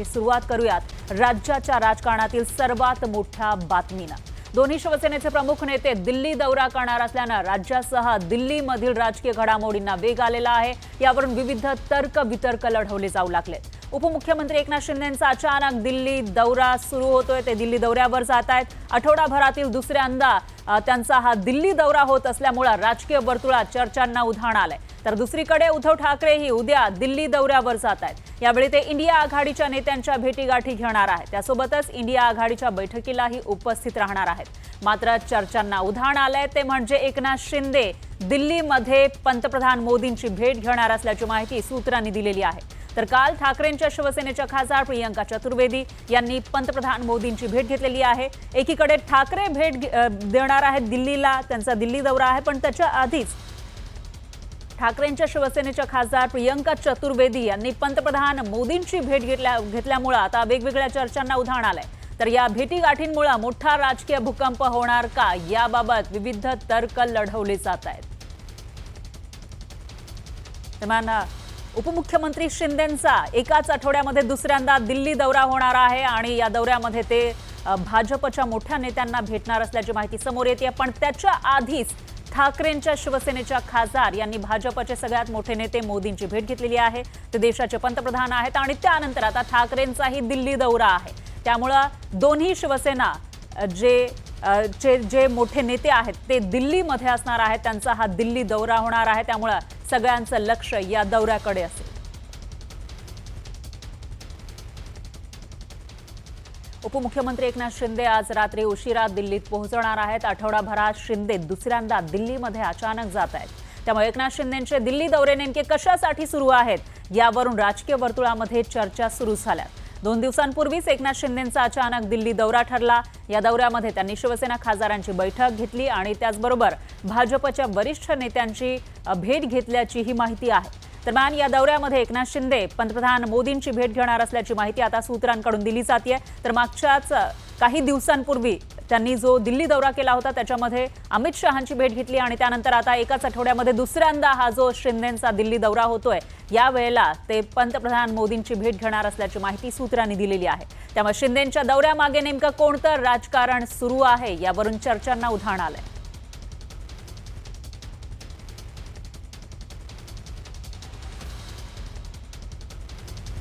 बुलेटिनची सुरुवात करूयात राज्याच्या राजकारणातील सर्वात मोठ्या बातमीनं. दोन्ही शिवसेनेचे प्रमुख नेते दिल्ली दौरा करणार असल्यानं राज्यासह दिल्लीमधील राजकीय घडामोडींना वेग आलेला आहे. यावरून विविध तर्क वितर्क लढवले जाऊ लागले उपमुख्यमंत्री एकनाथ शिंदेंचा अचानक दिल्ली दौरा सुरू होतोय. ते दिल्ली दौऱ्यावर जात आहेत आठवडाभरातील दुसऱ्यांदा त्यांचा हा दिल्ली दौरा होत असल्यामुळं राजकीय वर्तुळात चर्चांना उधाण आलंय. तर दुसरीकडे उद्धव ठाकरेही उद्या दिल्ली दौऱ्यावर जात आहेत यावेळी ते इंडिया आघाडीच्या नेत्यांच्या भेटीगाठी घेणार आहेत. त्यासोबतच इंडिया आघाडीच्या बैठकीलाही उपस्थित राहणार आहेत. मात्र चर्चांना उधाण आलंय. ते म्हणजे एकनाथ शिंदे दिल्लीमध्ये पंतप्रधान मोदींची भेट घेणार असल्याची माहिती सूत्रांनी दिलेली आहे. तर काल ठाकरेंच्या शिवसेनेच्या खासदार प्रियंका चतुर्वेदी यांनी पंतप्रधान मोदींची भेट घेतलेली आहे. एकीकडे ठाकरे भेट देणार आहेत दिल्लीला त्यांचा दिल्ली दौरा आहे पण त्याच्या आधीच ठाकरेंच्या शिवसेनेच्या खासदार प्रियंका चतुर्वेदी यांनी पंतप्रधान मोदींची भेट घेतल्या घेतल्यामुळं आता वेगवेगळ्या चर्चांना उधाण आलंय. तर या भेटीगाठींमुळं मोठा राजकीय भूकंप होणार का? याबाबत विविध तर्क लढवले जात आहेत. दरम्यान उपमुख्यमंत्री शिंदेंचा एकाच आठवड्यामध्ये दुसऱ्यांदा दिल्ली दौरा होणार आहे आणि या दौऱ्यामध्ये ते भाजपच्या मोठ्या नेत्यांना भेटणार असल्याची माहिती समोर येते. पण त्याच्या आधीच ठाकरेंच्या शिवसेनेच्या खासदार यांनी भाजपचे सगळ्यात मोठे नेते मोदींची भेट घेतलेली आहे. ते देशाचे पंतप्रधान आहेत आणि त्यानंतर आता ठाकरेंचाही दिल्ली दौरा आहे. त्यामुळं दोन्ही शिवसेना जे जे जे मोठे नेते आहेत ते दिल्लीमध्ये असणार आहेत. त्यांचा हा दिल्ली दौरा होणार आहे. त्यामुळं सगळ्यांचं लक्ष या दौऱ्याकडे असेल. उपमुख्यमंत्री एकनाथ शिंदे आज रात्री उशिरा दिल्लीत पोहोचणार आहेत. आठवडाभरात शिंदे दुसऱ्यांदा दिल्लीमध्ये अचानक जात आहेत. त्यामुळे एकनाथ शिंदेचे दिल्ली दौरे नेमके कशासाठी सुरू आहेत यावरून राजकीय वर्तुळामध्ये चर्चा सुरू झाल्यात. दोन दिवसांपूर्वीच एकनाथ शिंदेंचा अचानक दिल्ली दौरा ठरला. या दौऱ्यामध्ये त्यांनी शिवसेना खासदारांची बैठक घेतली आणि त्याचबरोबर भाजपच्या वरिष्ठ नेत्यांची भेट घेतल्याची ही माहिती आहे. दरम्यान या दौऱ्यामध्ये एकनाथ शिंदे पंतप्रधान मोदींची भेट घेणार असल्याची माहिती आता सूत्रांकडून दिली जाते तर मागच्याच काही दिवसांपूर्वी त्यांनी जो दिल्ली दौरा केला होता त्याच्यामध्ये अमित शहांची भेट घेतली आणि त्यानंतर आता एकाच आठवड्यामध्ये दुसऱ्यांदा हा जो शिंदेचा दिल्ली दौरा होतोय यावेळेला ते पंतप्रधान मोदींची भेट घेणार असल्याची माहिती सूत्रांनी दिलेली आहे. त्यामुळे शिंदेच्या दौऱ्यामागे नेमकं कोणतं राजकारण सुरू आहे यावरून चर्चांना उधाण आलंय.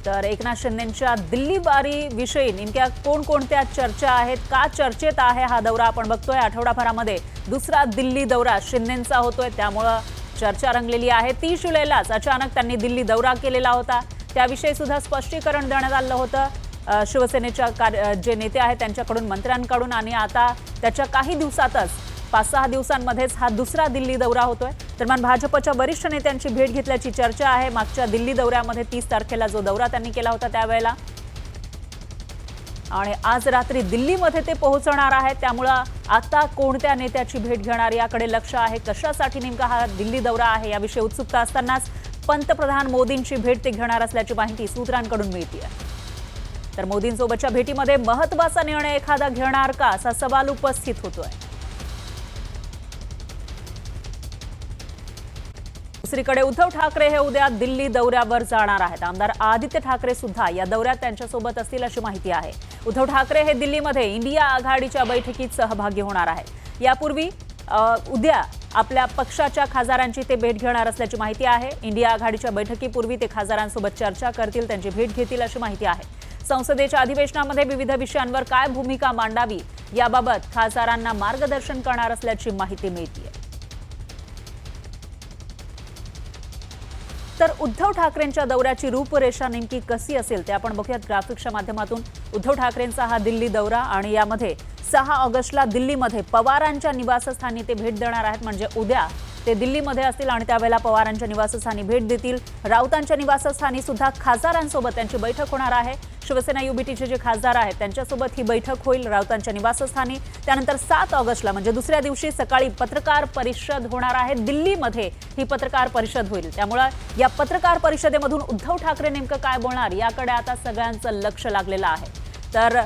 तर एकनाथ शिंदेच्या दिल्ली बारी विषयी नेमक्या कोणकोणत्या चर्चा आहेत का चर्चेत आहे हा दौरा आपण बघतोय. आठवडाभरामध्ये दुसरा दिल्ली दौरा शिंदेचा होतोय त्यामुळं चर्चा रंगलेली आहे. तीस जुलैलाच अचानक त्यांनी दिल्ली दौरा केलेला होता. त्याविषयी सुद्धा स्पष्टीकरण देण्यात आलं होतं. शिवसेनेच्या कार्य जे नेते आहेत त्यांच्याकडून मंत्र्यांकडून आणि आता त्याच्या काही दिवसातच पाच सहा दिवसांमध्येच हा दुसरा दिल्ली दौरा होतोय. दरम्यान भाजपच्या वरिष्ठ नेत्यांची भेट घेतल्याची चर्चा आहे. मागच्या दिल्ली दौऱ्यामध्ये तीस तारखेला जो दौरा त्यांनी केला होता त्यावेळेला. आणि आज रात्री दिल्लीमध्ये ते पोहोचणार आहेत. त्यामुळं आता कोणत्या नेत्याची भेट घेणार याकडे लक्ष आहे. कशासाठी नेमका हा दिल्ली दौरा आहे याविषयी उत्सुकता असतानाच पंतप्रधान मोदींची भेट ते घेणार असल्याची माहिती सूत्रांकडून मिळते तर मोदींसोबतच्या भेटीमध्ये महत्त्वाचा निर्णय एखादा घेणार का असा सवाल उपस्थित होतोय. दुसरीकडे उद्धव ठाकरे हे उद्या दिल्ली दौऱ्यावर जाणार आहेत. आमदार आदित्य ठाकरे सुद्धा या दौऱ्यात त्यांच्यासोबत असतील अशी माहिती आहे. उद्धव ठाकरे हे दिल्लीमध्ये इंडिया आघाडीच्या बैठकीत सहभागी होणार आहेत. यापूर्वी उद्या आपल्या पक्षाच्या खासदारांची ते भेट घेणार असल्याची माहिती आहे. इंडिया आघाडीच्या बैठकीपूर्वी ते खासदारांसोबत चर्चा करतील त्यांची भेट घेतील अशी माहिती आहे. संसदेच्या अधिवेशनामध्ये विविध विषयांवर काय भूमिका मांडावी याबाबत खासदारांना मार्गदर्शन करणार असल्याची माहिती मिळते तर उद्धव ठाकरेंच्या दौऱ्याची रूपरेषा नेमकी कशी असेल ते आपण बघूयात ग्राफिक्सच्या माध्यमातून. उद्धव ठाकरेंचा हा दिल्ली दौरा आणि यामध्ये सहा ऑगस्टला दिल्लीमध्ये पवारांच्या निवासस्थानी ते भेट देणार आहेत. म्हणजे उद्या ते दिल्लीमध्ये असतील आणि त्यावेळेला पवारांच्या निवासस्थानी भेट देतील. राऊतांच्या निवासस्थानी सुद्धा खासदारांसोबत त्यांची बैठक होणार आहे. शिवसेना युबीटीचे जे खासदार आहेत त्यांच्यासोबत ही बैठक होईल राऊतांच्या निवासस्थानी. त्यानंतर सात ऑगस्टला म्हणजे दुसऱ्या दिवशी सकाळी पत्रकार परिषद होणार आहे. दिल्लीमध्ये ही पत्रकार परिषद होईल. त्यामुळं या पत्रकार परिषदेमधून उद्धव ठाकरे नेमकं काय बोलणार याकडे आता सगळ्यांचं लक्ष लागलेलं आहे. तर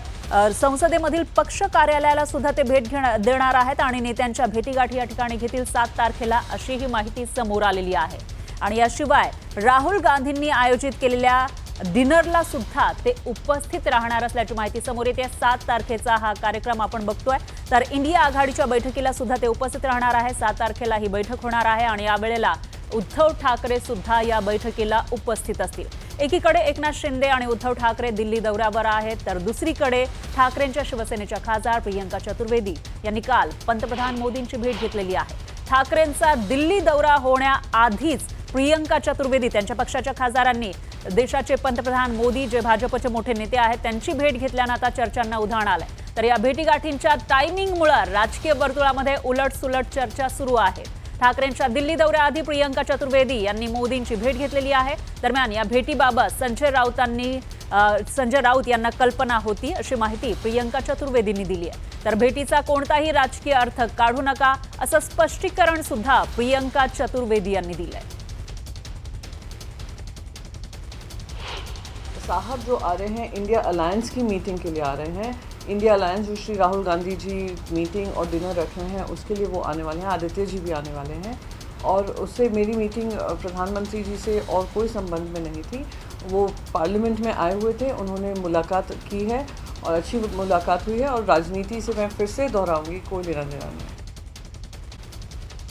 संसदेमधील पक्ष कार्यालयाला सुद्धा ते भेट घेणार देणार आहेत आणि नेत्यांच्या भेटीगाठी या ठिकाणी घेतील सात तारखेला अशी ही माहिती समोर आलेली आहे. आणि याशिवाय राहुल गांधींनी आयोजित केलेल्या डिनरला सुद्धा ते उपस्थित राहणार असल्याची माहिती समोर येते. सात तारखेचा हा कार्यक्रम आपण बघतोय. तर इंडिया आघाडीच्या बैठकीला सुद्धा ते उपस्थित राहणार आहे. सात तारखेला ही बैठक होणार आहे आणि यावेळेला उद्धव ठाकरे सुद्धा या बैठकीला उपस्थित असतील. एकीकडे एकनाथ शिंदे आणि उद्धव ठाकरे दिल्ली दौऱ्यावर आहेत. तर दुसरीकडे ठाकरेंच्या शिवसेनेच्या खासदार प्रियंका चतुर्वेदी यांनी काल पंतप्रधान मोदींची भेट घेतलेली आहे. ठाकरेंचा दिल्ली दौरा होण्याआधीच प्रियंका चतुर्वेदी त्यांच्या पक्षाच्या खासदारांनी देशाचे पंतप्रधान मोदी जे भाजपचे मोठे नेते आहेत त्यांची भेट घेतल्यानं आता चर्चांना उधाण आलंय. तर या भेटीगाठींच्या टायमिंगमुळे राजकीय वर्तुळामध्ये उलटसुलट चर्चा सुरू आहे. ठाकरेंच्या दिल्ली दौऱ्याआधी प्रियंका चतुर्वेदी यांनी मोदींची भेट घेतलेली आहे. दरम्यान या भेटीबाबत संजय राऊतांनी संजय राऊत यांना कल्पना होती अशी माहिती प्रियंका चतुर्वेदींनी दिली आहे. तर भेटीचा कोणताही राजकीय अर्थ काढू नका असं स्पष्टीकरण सुद्धा प्रियंका चतुर्वेदी यांनी दिलंय. साहब जो आ रहे हैं इंडिया अलायंस की मीटिंग के लिए आ रहे हैं। इंडिया अलायंस जो श्री राहुल गांधी जी मीटिंग और डिनर रख रहे हैं, उसके लिए वो आने वाले हैं। आदित्य जी भी आने वाले हैं। और उससे मेरी मीटिंग प्रधानमंत्री जी से और कोई संबंध में नहीं थी। वो पार्लियामेंट में आए हुए थे, उन्होंने मुलाकात की है और अच्छी मुलाकात हुई है और राजनीति से मैं फिर से दोहराऊँगी, कोई लेना देना नहीं।